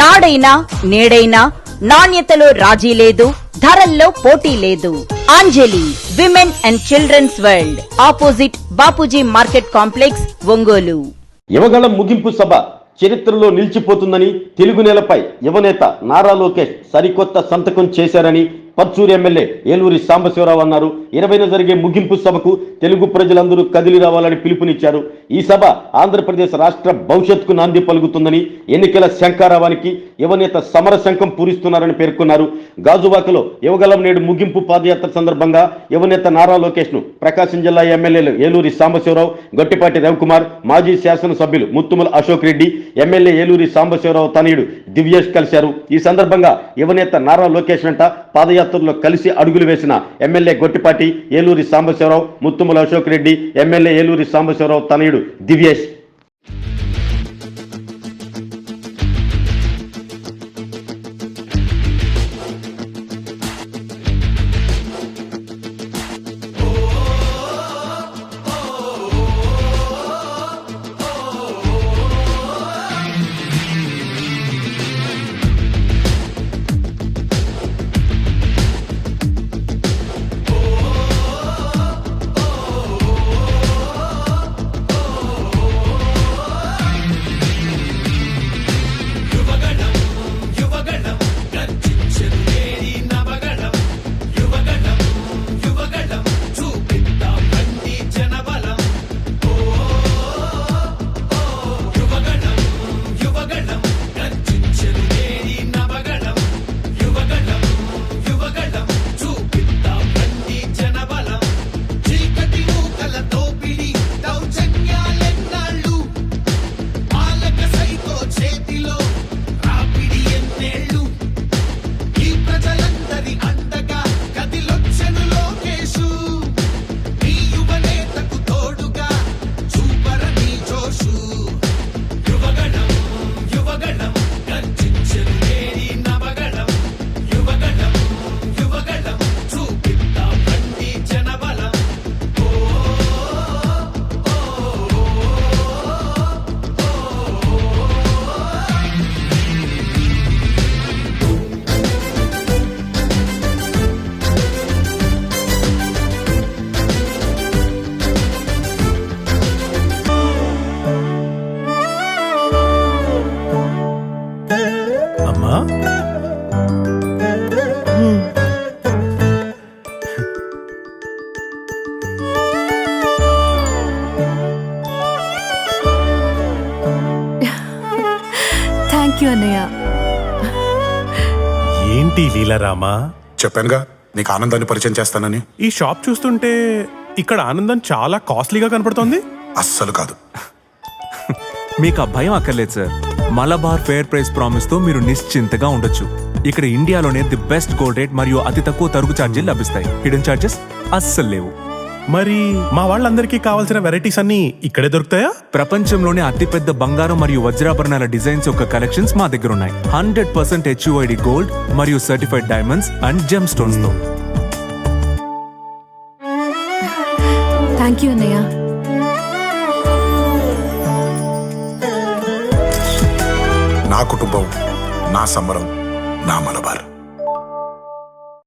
నాడైనా నేడైనా నాణ్యతలో రాజీ లేదు ధరల్లో పోటీ లేదు. Anjali women and children's world opposite Bapuji market complex Ongole. Yuvagalam ముగింపు సభ చరిత్రలో నిలిచిపోతుందని తెలుగు నేలపై యువనేత నారా లోకేష్ సరికొత్త సంతకం చేశారని పర్చూరు ఎమ్మెల్యే ఏలూరి సాంబశివరావు అన్నారు. ఇరవైన జరిగే ముగింపు సభకు తెలుగు ప్రజలందరూ కదిలి రావాలని పిలుపునిచ్చారు. ఈ సభ ఆంధ్రప్రదేశ్ రాష్ట్ర భవిష్యత్తుకు నాంది పలుకుతుందని ఎన్నికల శంకారావానికి యువనేత సమర శంఖం పూరిస్తున్నారని పేర్కొన్నారు. గాజువాకలో యువగలం నేడు ముగింపు పాదయాత్ర సందర్భంగా యువనేత నారా లోకేష్ను ప్రకాశం జిల్లా ఎమ్మెల్యేలు ఏలూరి సాంబశివరావు గట్టిపాటి రవికుమార్ మాజీ శాసనసభ్యులు ముత్తుమల అశోక్ రెడ్డి ఎమ్మెల్యే ఏలూరి సాంబశివరావు తనయుడు దివ్యేష్ కలిశారు. ఈ సందర్భంగా యువనేత నారా లోకేష్ వెంట పాదయాత్రలో కలిసి అడుగులు వేసిన ఎమ్మెల్యే గొట్టిపాటి ఏలూరి సాంబశివరావు ముత్తుమల అశోక్ రెడ్డి ఎమ్మెల్యే ఏలూరి సాంబశివరావు తనయుడు దివ్యేష్. థ్యాంక్ యూ అన్నయ్య. ఏంటి లీలారామా? చెప్పానుగా నీకు ఆనందాన్ని పరిచయం చేస్తానని. ఈ షాప్ చూస్తుంటే ఇక్కడ ఆనందం చాలా కాస్ట్లీగా కనపడుతోంది. అస్సలు కాదు. మీకు ఆ భయం అక్కర్లేదు సార్. మలబార్ ఫేర్ ప్రైస్ ప్రామిస్తో మీరు నిశ్చింతగా ఉండొచ్చు. ఇక్కడ ఇండియాలోనే ది బెస్ట్ గోల్డ్ రేట్ మరియు అతి తక్కువ తరుగు ఛార్జీలు లభిస్తాయి. హిడెన్ ఛార్జెస్ అస్సలు లేవు. మరి మా వాళ్ళందరికీ కావాల్సిన వెరైటీస్ అన్ని ఇక్కడే దొరుకుతాయా? ప్రపంచంలోనే అతిపెద్ద బంగారం మరియు వజ్రాభరణాల డిజైన్స్ యొక్క కలెక్షన్స్ మా దగ్గర ఉన్నాయి. హండ్రెడ్ పర్సెంట్ హెచ్యుఐడి గోల్డ్ మరియు సర్టిఫైడ్ డైమండ్స్ అండ్ జెమ్ స్టోన్స్తో. థ్యాంక్ యూ అన్నయ్య నా కుటుంబం నా సంబరం నా మలబార్